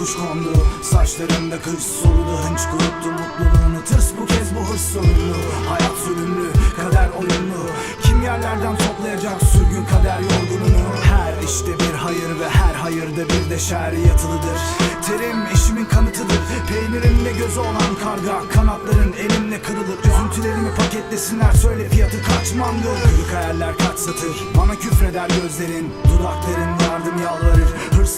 kuş kondu Saçlarımda kış soludu hınç kuruttu mutluluğunu. Tırs bu kez bu hırs sorunlu. Hayat zulümlü kader oyunlu. Kim yerlerden toplayacak sürgün kader yorgununu? Her işte bir hayır ve her hayırda bir de şer yatılıdır. Terim işimin kanıtıdır. Peynirimle gözü olan karga Kanatların elimle kırılır. Üzüntülerimi paketlesinler söyle fiyatı kaç mandır Kırık hayaller kaç satır? Bana küfreder gözlerin Dudakların yardım yalvarır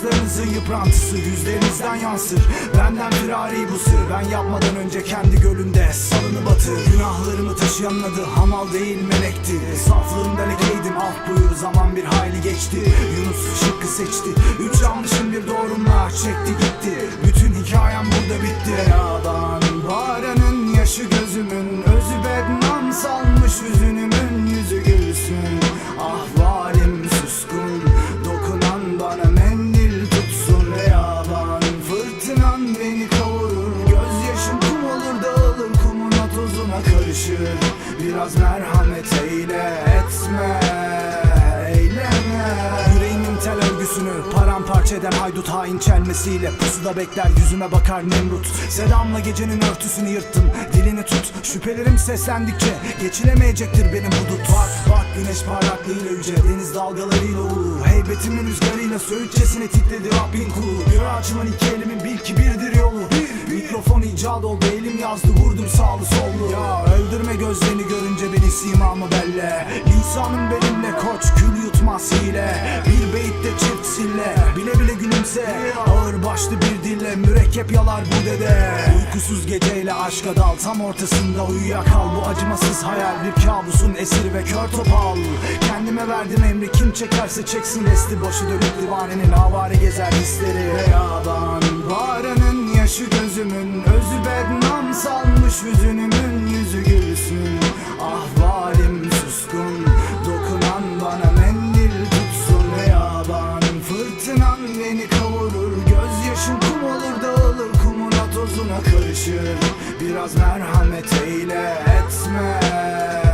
Hırslarınızın yıprantısı yüzlerinizden yansır. Benden firari bu sır Ben yapmadan önce kendi gölünde salını batır. Günahlarımı taşıyanın adı hamal değil melekti. Saflığımda lekeydim af buyur zaman bir hayli geçti. Yunus şıkkı seçti Üç yanlışın bir doğrumla çekti gitti. Bütün hikayem burada bitti. Yalan bağıranın yaşı gözümün Özü bednam salmış üzünümün Biraz merhamet eyle etme eyleme. Yüreğimin tel örgüsünü paramparça eden haydut hain çelmesiyle Pusuda bekler yüzüme bakar Nemrut. Selamla gecenin örtüsünü yırttım dilini tut. Şüphelerim seslendikçe geçilemeyecektir benim hudut. Bak bak güneş parlaklığıyla yüce deniz dalgalarıyla ulu Heybetimin rüzgarıyla söğütçesine titredi Rabbin kulu. Bir açımın iki elimin bil ki birdir Mikrofon icat oldu elim yazdı vurdum sağlı sollu. Ya öldürme gözlerini görünce beni simamı belle? Lisanım benimle koç kül yutmaz hile. Bir beyitte çift sille bile bile gülümse. Ağır başlı bir dille mürekkep yalar bu dede. Uykusuz geceyle aşka dal tam ortasında uyuyakal. Bu acımasız hayal bir kabusun esiri ve kör topal. Kendime verdim emri kim çekerse çeksin resti. Başı dönüp divanenin avare gezer hisleri. Ve yaban bağıranın Yaşı gözümün özü bednam salmış Hüzünümün yüzü gülsün. Ah valim suskun Dokunan bana mendil tutsun. Heyabanım fırtınan beni kavurur Gözyaşım kum olur dağılır Kumuna tozuna karışır. Biraz merhamet eyle etme.